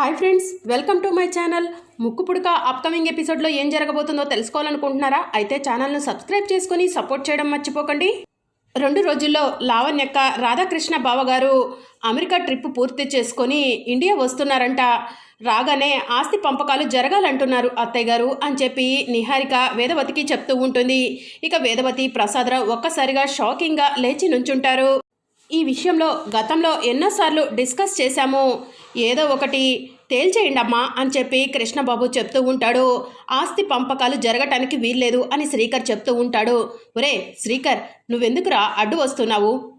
Hi friends welcome to my channel. ముక్కు పుడక upcoming ఎపిసోడ్లో ఏం జరగబోతుందో తెలుసుకోవాలనుకుంటున్నారా? అయితే ఛానల్ను సబ్స్క్రైబ్ చేసుకొని సపోర్ట్ చేయడం మర్చిపోకండి. రెండు రోజుల్లో లావణ్యక్క రాధాకృష్ణ బావగారు అమెరికా ట్రిప్ పూర్తి చేసుకొని ఇండియా వస్తున్నారంట. రాగానే ఆస్తి పంపకాలు జరగాలంటున్నారు అత్తయ్య గారు అని చెప్పి నిహారిక వేదవతికి చెప్తూ ఉంటుంది. ఇక వేదవతి ప్రసాదరావు ఒక్కసారిగా షాకింగ్గా లేచి నుంచుంటారు. ఈ విషయంలో గతంలో ఎన్నోసార్లు డిస్కస్ చేశాము. ఏదో ఒకటి తేల్చేయండి అమ్మా అని చెప్పి కృష్ణబాబు చెప్తూ ఉంటాడు. ఆస్తి పంపకాలు జరగటానికి వీల్లేదు అని శ్రీకర్ చెప్తూ ఉంటాడు. ఒరే శ్రీకర్ నువ్వెందుకురా అడ్డు వస్తున్నావు?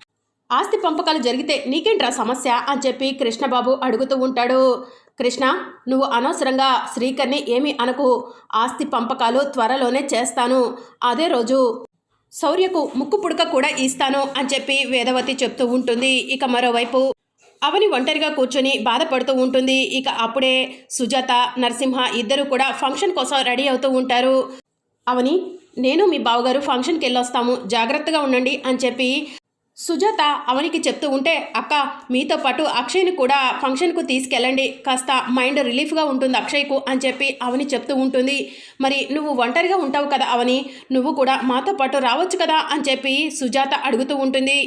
ఆస్తి పంపకాలు జరిగితే నీకేంట్రా సమస్య అని చెప్పి కృష్ణబాబు అడుగుతూ ఉంటాడు. కృష్ణ నువ్వు అనవసరంగా శ్రీకర్ని ఏమి అనకు. ఆస్తి పంపకాలు త్వరలోనే చేస్తాను. అదే రోజు శౌర్యకు ముక్కు పుడక కూడా ఇస్తాను అని చెప్పి వేదవతి చెప్తూ ఉంటుంది. ఇక మరోవైపు అవని ఒంటరిగా కూర్చొని బాధపడుతూ ఉంటుంది. ఇక అప్పుడే సుజాత నరసింహ ఇద్దరు కూడా ఫంక్షన్ కోసం రెడీ అవుతూ ఉంటారు. అవని నేను మీ బావగారు ఫంక్షన్కి వెళ్ళొస్తాము. జాగ్రత్తగా ఉండండి అని చెప్పి సుజాత అవనికి చెప్తూ ఉంటే అక్క మీతో పాటు అక్షయ్ని కూడా ఫంక్షన్కు తీసుకెళ్ళండి. కాస్త మైండ్ రిలీఫ్గా ఉంటుంది అక్షయ్కు అని చెప్పి అవని చెప్తూ ఉంటుంది. మరి నువ్వు ఒంటరిగా ఉంటావు కదా అవని నువ్వు కూడా మాతో పాటు రావచ్చు కదా అని చెప్పి సుజాత అడుగుతూ ఉంటుంది.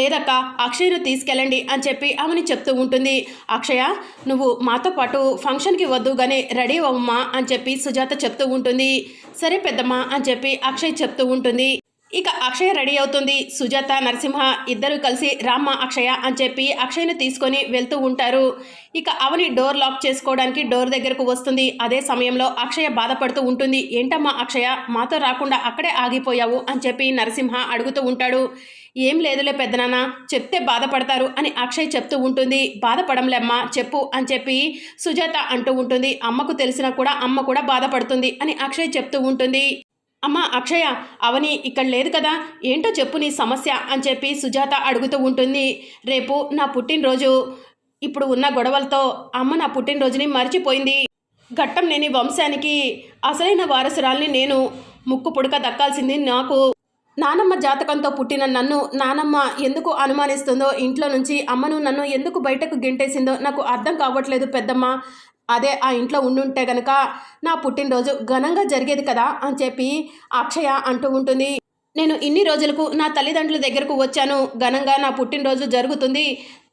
లేదక్క అక్షయ్ను తీసుకెళ్ళండి అని చెప్పి ఆమెని చెప్తూ ఉంటుంది. అక్షయ నువ్వు మాతో పాటు ఫంక్షన్కి వద్దు రెడీ అవ్వమ్మా అని చెప్పి సుజాత చెప్తూ ఉంటుంది. సరే పెద్దమ్మా అని చెప్పి అక్షయ్ చెప్తూ ఉంటుంది. ఇక అక్షయ రెడీ అవుతుంది. సుజాత నరసింహ ఇద్దరు కలిసి రామ్మ అక్షయ అని చెప్పి అక్షయ్ను తీసుకొని వెళ్తూ ఉంటారు. ఇక అవని డోర్ లాక్ చేసుకోవడానికి డోర్ దగ్గరకు వస్తుంది. అదే సమయంలో అక్షయ బాధపడుతూ ఉంటుంది. ఏంటమ్మా అక్షయ మాతో రాకుండా అక్కడే ఆగిపోయావు అని చెప్పి నరసింహ అడుగుతూ ఉంటాడు. ఏం లేదులే పెద్దనాన్న చెప్తే బాధపడతారు అని అక్షయ్ చెప్తూ ఉంటుంది. బాధపడంలేమ్మా చెప్పు అని చెప్పి సుజాత అంటూ ఉంటుంది. అమ్మకు తెలిసినా కూడా అమ్మ కూడా బాధపడుతుంది అని అక్షయ్ చెప్తూ ఉంటుంది. అమ్మ అక్షయ అవని ఇక్కడ లేదు కదా? ఏంటో చెప్పు నీ సమస్య అని చెప్పి సుజాత అడుగుతూ ఉంటుంది. రేపు నా పుట్టినరోజు. ఇప్పుడు ఉన్న గొడవలతో అమ్మ నా పుట్టినరోజుని మర్చిపోయింది. ఘట్టం లేని వంశానికి అసలైన వారసురాల్ని నేను ముక్కు పుడక దక్కాల్సింది నాకు. నానమ్మ జాతకంతో పుట్టిన నన్ను నానమ్మ ఎందుకు అనుమానిస్తుందో ఇంట్లో నుంచి అమ్మను నన్ను ఎందుకు బయటకు గెంటేసిందో నాకు అర్థం కావట్లేదు పెద్దమ్మ. అదే ఆ ఇంట్లో ఉండుంటే గనక నా పుట్టినరోజు ఘనంగా జరిగేది కదా అని చెప్పి అక్షయ అంటూ ఉంటుంది. నేను ఇన్ని రోజులకు నా తల్లిదండ్రుల దగ్గరకు వచ్చాను. ఘనంగా నా పుట్టినరోజు జరుగుతుంది.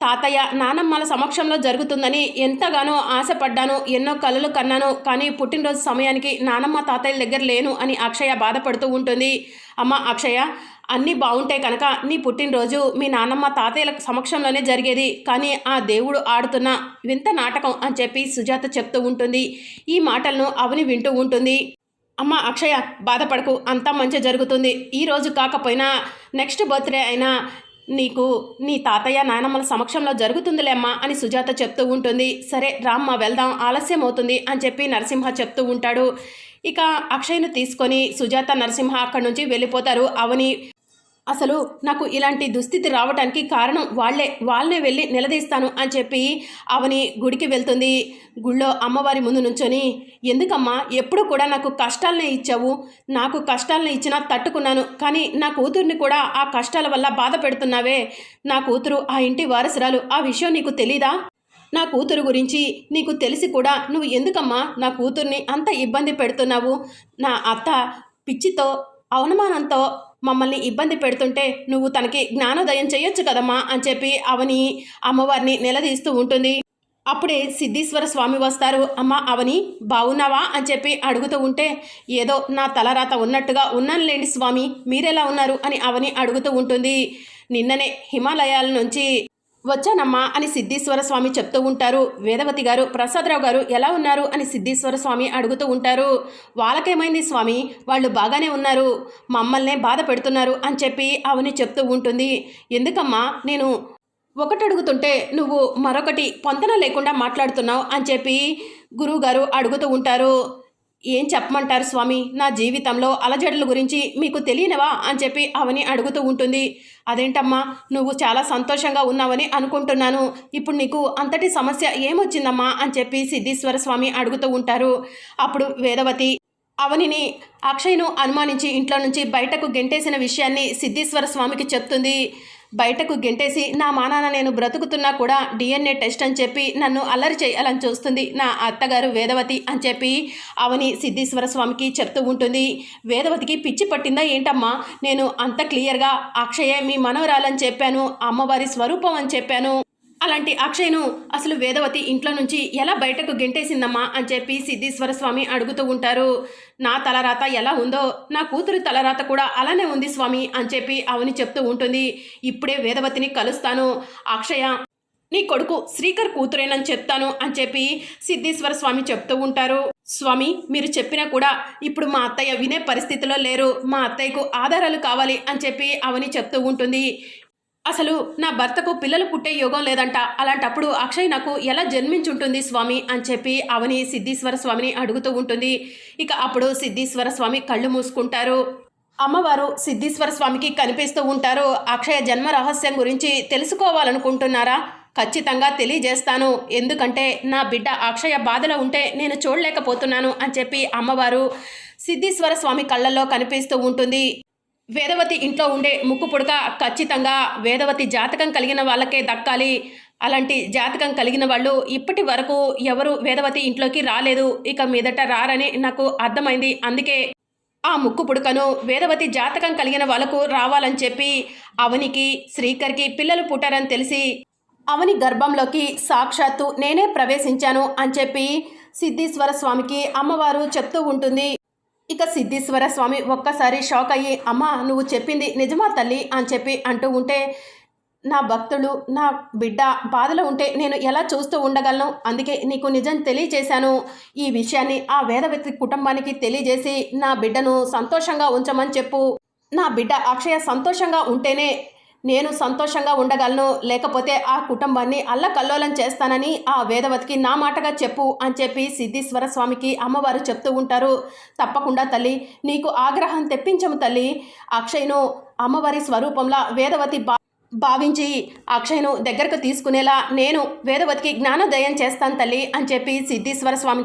తాతయ్య నానమ్మల సమక్షంలో జరుగుతుందని ఎంతగానో ఆశపడ్డాను. ఎన్నో కలలు కన్నాను. కానీ పుట్టినరోజు సమయానికి నానమ్మ తాతయ్యల దగ్గర లేను అని అక్షయ బాధపడుతూ ఉంటుంది. అమ్మ అక్షయ అన్నీ బాగుంటే కనుక నీ పుట్టినరోజు మీ నానమ్మ తాతయ్యల సమక్షంలోనే జరిగేది. కానీ ఆ దేవుడు ఆడుతున్న వింత నాటకం అని చెప్పి సుజాత చెప్తూ ఉంటుంది. ఈ మాటలను అవని వింటూ ఉంటుంది. అమ్మ అక్షయ బాధపడకు. అంతా మంచి జరుగుతుంది. ఈరోజు కాకపోయినా నెక్స్ట్ బర్త్డే అయినా నీకు నీ తాతయ్య నానమ్మల సమక్షంలో జరుగుతుందిలేమ్మా అని సుజాత చెప్తూ ఉంటుంది. సరే రామ్మ వెళ్దాం ఆలస్యం అవుతుంది అని చెప్పి నరసింహ చెప్తూ ఉంటాడు. ఇక అక్షయ్ను తీసుకొని సుజాత నరసింహ అక్కడి నుంచి వెళ్ళిపోతారు. అవని అసలు నాకు ఇలాంటి దుస్థితి రావడానికి కారణం వాళ్ళే వాళ్ళనే వెళ్ళి నిలదీస్తాను అని చెప్పి అవని గుడికి వెళ్తుంది. గుళ్ళో అమ్మవారి ముందు నుంచొని ఎందుకమ్మా ఎప్పుడు కూడా నాకు కష్టాలనే ఇచ్చావు? నాకు కష్టాలను ఇచ్చినా తట్టుకున్నాను కానీ నా కూతుర్ని కూడా ఆ కష్టాల వల్ల బాధ పెడుతున్నావే. నా కూతురు ఆ ఇంటి వారసురాలు ఆ విషయం నీకు తెలీదా? నా కూతురు గురించి నీకు తెలిసి కూడా నువ్వు ఎందుకమ్మా నా కూతుర్ని అంత ఇబ్బంది పెడుతున్నావు? నా అత్త పిచ్చితో అవమానంతో మమ్మల్ని ఇబ్బంది పెడుతుంటే నువ్వు తనకి జ్ఞానోదయం చేయొచ్చు కదమ్మా అని చెప్పి అవని అమ్మవారిని నిలదీస్తూ ఉంటుంది. అప్పుడే సిద్ధీశ్వర స్వామి వస్తారు. అమ్మ అవని బాగున్నావా అని చెప్పి అడుగుతూ ఉంటే ఏదో నా తలరాత ఉన్నట్టుగా ఉన్నానులేండి స్వామి మీరెలా ఉన్నారు అని అవని అడుగుతూ ఉంటుంది. నిన్ననే హిమాలయాల నుంచి వచ్చానమ్మా అని సిద్ధీశ్వర స్వామి చెప్తూ ఉంటారు. వేదవతి గారు ప్రసాదరావు గారు ఎలా ఉన్నారు అని సిద్ధీశ్వర స్వామి అడుగుతూ ఉంటారు. వాళ్ళకేమైంది స్వామి? వాళ్ళు బాగానే ఉన్నారు. మమ్మల్నే బాధ పెడుతున్నారు అని చెప్పి అవని చెప్తూ ఉంటుంది. ఎందుకమ్మా? నేను ఒకటి అడుగుతుంటే నువ్వు మరొకటి పొంతన లేకుండా మాట్లాడుతున్నావు అని చెప్పి గురువుగారు అడుగుతూ ఉంటారు. ఏం చెప్పమంటారు స్వామి? నా జీవితంలో అలజడుల గురించి మీకు తెలియనవా? అని చెప్పి అవని అడుగుతూ ఉంటుంది. అదేంటమ్మా? నువ్వు చాలా సంతోషంగా ఉన్నావని అనుకుంటున్నాను. ఇప్పుడు నీకు అంతటి సమస్య ఏమొచ్చిందమ్మా? అని చెప్పి సిద్ధీశ్వర స్వామి అడుగుతూ ఉంటారు. అప్పుడు వేదవతి అవనిని అక్షయ్ను అనుమానించి ఇంట్లో నుంచి బయటకు గెంటేసిన విషయాన్ని సిద్ధీశ్వర స్వామికి చెప్తుంది. బయటకు గెంటేసి నా మానాన నేను బ్రతుకుతున్నా కూడా డిఎన్ఏ టెస్ట్ అని చెప్పి నన్ను అల్లరి చేయాలని చూస్తుంది నా అత్తగారు వేదవతి అని చెప్పి అవని సిద్ధేశ్వర స్వామికి చెప్తూ ఉంటుంది. వేదవతికి పిచ్చి పట్టిందా ఏంటమ్మా? నేను అంత క్లియర్గా అక్షయే మీ మనవరాలని చెప్పాను అమ్మవారి స్వరూపం అని చెప్పాను. అలాంటి అక్షయ్ను అసలు వేదవతి ఇంట్లో నుంచి ఎలా బయటకు గెంటేసిందమ్మా అని చెప్పి సిద్ధేశ్వర స్వామి అడుగుతూ ఉంటారు. నా తలరాత ఎలా ఉందో నా కూతురు తలరాత కూడా అలానే ఉంది స్వామి అని చెప్పి అవని చెప్తూ ఉంటుంది. ఇప్పుడే వేదవతిని కలుస్తాను. అక్షయ నీ కొడుకు శ్రీకర్ కూతురేనని చెప్తాను అని చెప్పి సిద్ధేశ్వర స్వామి చెప్తూ ఉంటారు. స్వామి మీరు చెప్పినా కూడా ఇప్పుడు మా అత్తయ్య వినే పరిస్థితిలో లేరు. మా అత్తయ్యకు ఆధారాలు కావాలి అని చెప్పి అవని చెప్తూ ఉంటుంది. అసలు నా భర్తకు పిల్లలు పుట్టే యోగం లేదంట. అలాంటప్పుడు అక్షయ్ నాకు ఎలా జన్మించుంటుంది స్వామి అని చెప్పి అవని సిద్ధీశ్వర స్వామిని అడుగుతూ ఉంటుంది. ఇక అప్పుడు సిద్ధీశ్వర స్వామి కళ్ళు మూసుకుంటారు. అమ్మవారు సిద్ధీశ్వర స్వామికి కనిపిస్తూ ఉంటారు. అక్షయ జన్మ రహస్యం గురించి తెలుసుకోవాలనుకుంటున్నారా? ఖచ్చితంగా తెలియజేస్తాను. ఎందుకంటే నా బిడ్డ అక్షయ బాధలో ఉంటే నేను చూడలేకపోతున్నాను అని చెప్పి అమ్మవారు సిద్ధీశ్వర స్వామి కళ్ళల్లో కనిపిస్తూ ఉంటుంది. వేదవతి ఇంట్లో ఉండే ముక్కు పుడక ఖచ్చితంగా వేదవతి జాతకం కలిగిన వాళ్ళకే దక్కాలి. అలాంటి జాతకం కలిగిన వాళ్ళు ఇప్పటి వరకు ఎవరు వేదవతి ఇంట్లోకి రాలేదు. ఇక మీదట రారని నాకు అర్థమైంది. అందుకే ఆ ముక్కు పుడకను వేదవతి జాతకం కలిగిన వాళ్ళకు రావాలని చెప్పి అవనికి శ్రీకర్కి పిల్లలు పుట్టారని తెలిసి అవని గర్భంలోకి సాక్షాత్తు నేనే ప్రవేశించాను అని చెప్పి సిద్ధీశ్వర స్వామికి అమ్మవారు చెప్తూ ఉంటుంది. ఇక సిద్ధేశ్వర స్వామి ఒక్కసారి షాక్ అయ్యి అమ్మ నువ్వు చెప్పింది నిజమా తల్లి? అని చెప్పి అంటూ ఉంటే నా భక్తులు నా బిడ్డ బాధలో ఉంటే నేను ఎలా చూస్తూ ఉండగలను? అందుకే నీకు నిజం తెలియచేశాను ఈ విషయాన్ని ఆ వేదవ్యక్తి కుటుంబానికి తెలియజేసి నా బిడ్డను సంతోషంగా ఉంచమని చెప్పు. నా బిడ్డ అక్షయ సంతోషంగా ఉంటేనే నేను సంతోషంగా ఉండగలను లేకపోతే ఆ కుటుంబాన్ని అల్లకల్లోలం చేస్తానని ఆ వేదవతికి నా మాటగా చెప్పు అని చెప్పి సిద్ధేశ్వర స్వామికి అమ్మవారు చెప్తూ ఉంటారు. తప్పకుండా తల్లి నీకు ఆగ్రహం తెప్పించము తల్లి. అక్షయ్ను అమ్మవారి స్వరూపంలో వేదవతి బా భావించి అక్షయ్ను దగ్గరకు తీసుకునేలా నేను వేదవతికి జ్ఞానోదయం చేస్తాను తల్లి అని చెప్పి సిద్ధేశ్వర స్వామి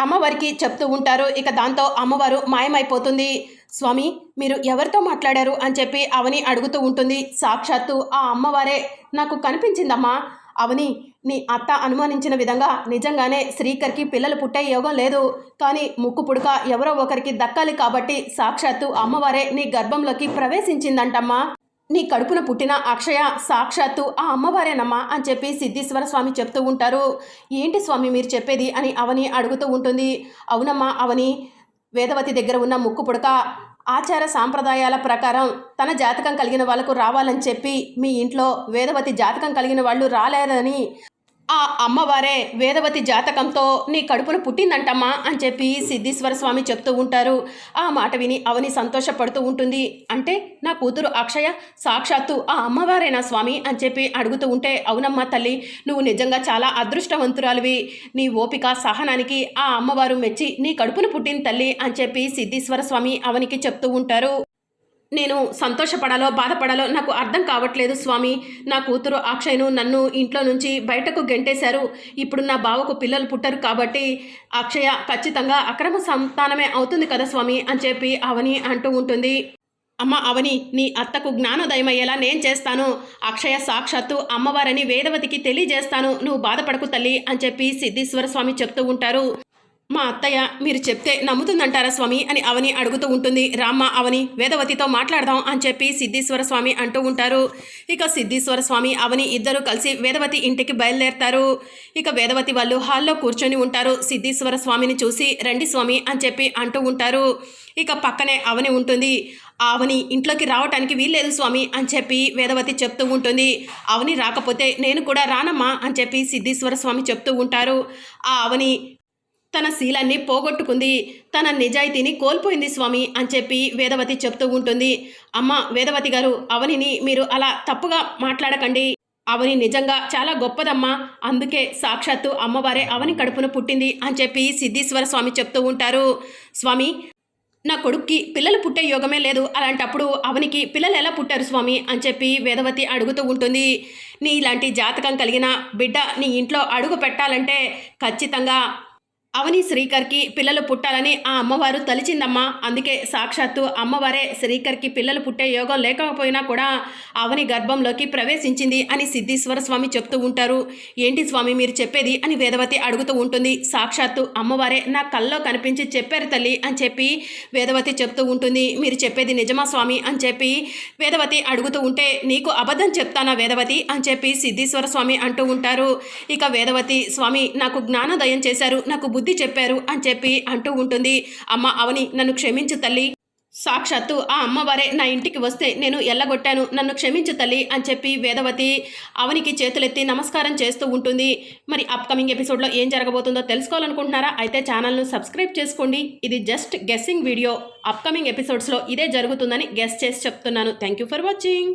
అమ్మవారికి చెప్తూ ఉంటారు. ఇక దాంతో అమ్మవారు మాయమైపోతుంది. స్వామి మీరు ఎవరితో మాట్లాడారు? అని చెప్పి అవని అడుగుతూ ఉంటుంది. సాక్షాత్తు ఆ అమ్మవారే. నాకు కనిపించిందమ్మా. అవని నీ అత్త అనుమానించిన విధంగా నిజంగానే శ్రీకర్కి పిల్లలు పుట్టే యోగం లేదు. కానీ ముక్కు పుడక ఎవరో ఒకరికి దక్కాలి కాబట్టి సాక్షాత్తు అమ్మవారే నీ గర్భంలోకి ప్రవేశించిందంటమ్మా. నీ కడుపున పుట్టిన అక్షయ సాక్షాత్తు ఆ అమ్మవారేనమ్మా అని చెప్పి సిద్ధేశ్వర స్వామి చెప్తూ ఉంటారు. ఏంటి స్వామి మీరు చెప్పేది అని అవని అడుగుతూ ఉంటుంది. అవునమ్మా అవని వేదవతి దగ్గర ఉన్న ముక్కు పుడక ఆచార సాంప్రదాయాల ప్రకారం తన జాతకం కలిగిన వాళ్ళకు రావాలని చెప్పి మీ ఇంట్లో వేదవతి జాతకం కలిగిన వాళ్ళు రాలేదని ఆ అమ్మవారే వేదవతి జాతకంతో నీ కడుపున పుట్టిందంటమ్మా అని చెప్పి సిద్ధేశ్వర స్వామి చెప్తూ ఉంటారు. ఆ మాట విని అవని సంతోషపడుతూ ఉంటుంది. అంటే నా కూతురు అక్షయ సాక్షాత్తు ఆ అమ్మవారేనా స్వామి అని చెప్పి అడుగుతూ ఉంటే అవునమ్మా తల్లి నువ్వు నిజంగా చాలా అదృష్టవంతురాలివి. నీ ఓపిక సహనానికి ఆ అమ్మవారు మెచ్చి నీ కడుపున పుట్టిన తల్లి అని చెప్పి సిద్ధేశ్వర స్వామి అవనికి చెప్తూ ఉంటారు. నేను సంతోషపడాలో బాధపడాలో నాకు అర్థం కావట్లేదు స్వామి. నా కూతురు అక్షయ్ను నన్ను ఇంట్లో నుంచి బయటకు గెంటేశారు. ఇప్పుడు నా బావకు పిల్లలు పుట్టరు కాబట్టి అక్షయ ఖచ్చితంగా అక్రమ సంతానమే అవుతుంది కదా స్వామి అని చెప్పి అవని అంటూ ఉంటుంది. అమ్మ అవని నీ అత్తకు జ్ఞానోదయమయ్యేలా నేను చేస్తాను. అక్షయ సాక్షాత్తు అమ్మవారని వేదవతికి తెలియజేస్తాను. నువ్వు బాధపడకు తల్లి అని చెప్పి సిద్ధేశ్వర స్వామి చెప్తూ ఉంటారు. మా అత్తయ్య మీరు చెప్తే నమ్ముతుందంటారా స్వామి అని అవని అడుగుతూ ఉంటుంది. రామ్మ అవని వేదవతితో మాట్లాడదాం అని చెప్పి సిద్ధేశ్వర స్వామి అంటూ ఉంటారు. ఇక సిద్ధేశ్వర స్వామి అవని ఇద్దరు కలిసి వేదవతి ఇంటికి బయలుదేరతారు. ఇక వేదవతి వాళ్ళు హాల్లో కూర్చొని ఉంటారు. సిద్ధేశ్వర స్వామిని చూసి రండి స్వామి అని చెప్పి అంటూ ఉంటారు. ఇక పక్కనే అవని ఉంటుంది. అవని ఇంట్లోకి రావటానికి వీల్లేదు స్వామి అని చెప్పి వేదవతి చెప్తూ ఉంటుంది. అవని రాకపోతే నేను కూడా రానమ్మా అని చెప్పి సిద్ధేశ్వర స్వామి చెప్తూ ఉంటారు. ఆ అవని తన శీలాన్ని పోగొట్టుకుంది. తన నిజాయితీని కోల్పోయింది స్వామి అని చెప్పి వేదవతి చెప్తూ ఉంటుంది. అమ్మ వేదవతి గారు అవనిని మీరు అలా తప్పుగా మాట్లాడకండి. అవని నిజంగా చాలా గొప్పదమ్మా. అందుకే సాక్షాత్తు అమ్మవారే అవని కడుపున పుట్టింది అని చెప్పి సిద్ధేశ్వర స్వామి చెప్తూ ఉంటారు. స్వామి నా కొడుక్కి పిల్లలు పుట్టే యోగమే లేదు. అలాంటప్పుడు అవనికి పిల్లలు ఎలా పుట్టారు స్వామి అని చెప్పి వేదవతి అడుగుతూ ఉంటుంది. నీ ఇలాంటి జాతకం కలిగిన బిడ్డ నీ ఇంట్లో అడుగు పెట్టాలంటే ఖచ్చితంగా అవని శ్రీకర్కి పిల్లలు పుట్టాలని ఆ అమ్మవారు తలిచిందమ్మా. అందుకే సాక్షాత్తు అమ్మవారే శ్రీకర్కి పిల్లలు పుట్టే యోగం లేకపోయినా కూడా అవని గర్భంలోకి ప్రవేశించింది అని సిద్ధేశ్వర స్వామి చెప్తూ ఉంటారు. ఏంటి స్వామి మీరు చెప్పేది అని వేదవతి అడుగుతూ ఉంటుంది. సాక్షాత్తు అమ్మవారే నా కల్లో కనిపించి చెప్పారు తల్లి అని చెప్పి వేదవతి చెప్తూ ఉంటుంది. మీరు చెప్పేది నిజమా స్వామి అని చెప్పి వేదవతి అడుగుతూ ఉంటే నీకు అబద్ధం చెప్తానా వేదవతి అని చెప్పి సిద్ధేశ్వర స్వామి అంటూ ఉంటారు. ఇక వేదవతి స్వామి నాకు జ్ఞానోదయం చేశారు. నాకు బుద్ధి చెప్పారు అని చెప్పి అంటూ ఉంటుంది. అమ్మ అవని నన్ను క్షమించు తల్లి. సాక్షాత్తు ఆ అమ్మవారే నా ఇంటికి వస్తే నేను ఎల్లగొట్టాను. నన్ను క్షమించు తల్లి అని చెప్పి వేదవతి అవనికి చేతులెత్తి నమస్కారం చేస్తూ ఉంటుంది. మరి అప్కమింగ్ ఎపిసోడ్లో ఏం జరగబోతుందో తెలుసుకోవాలనుకుంటున్నారా? అయితే ఛానల్ను సబ్స్క్రైబ్ చేసుకోండి. ఇది జస్ట్ గెస్సింగ్ వీడియో అప్కమింగ్ ఎపిసోడ్స్లో ఇదే జరుగుతుందని గెస్ చేసి చెప్తున్నాను. Thank you for watching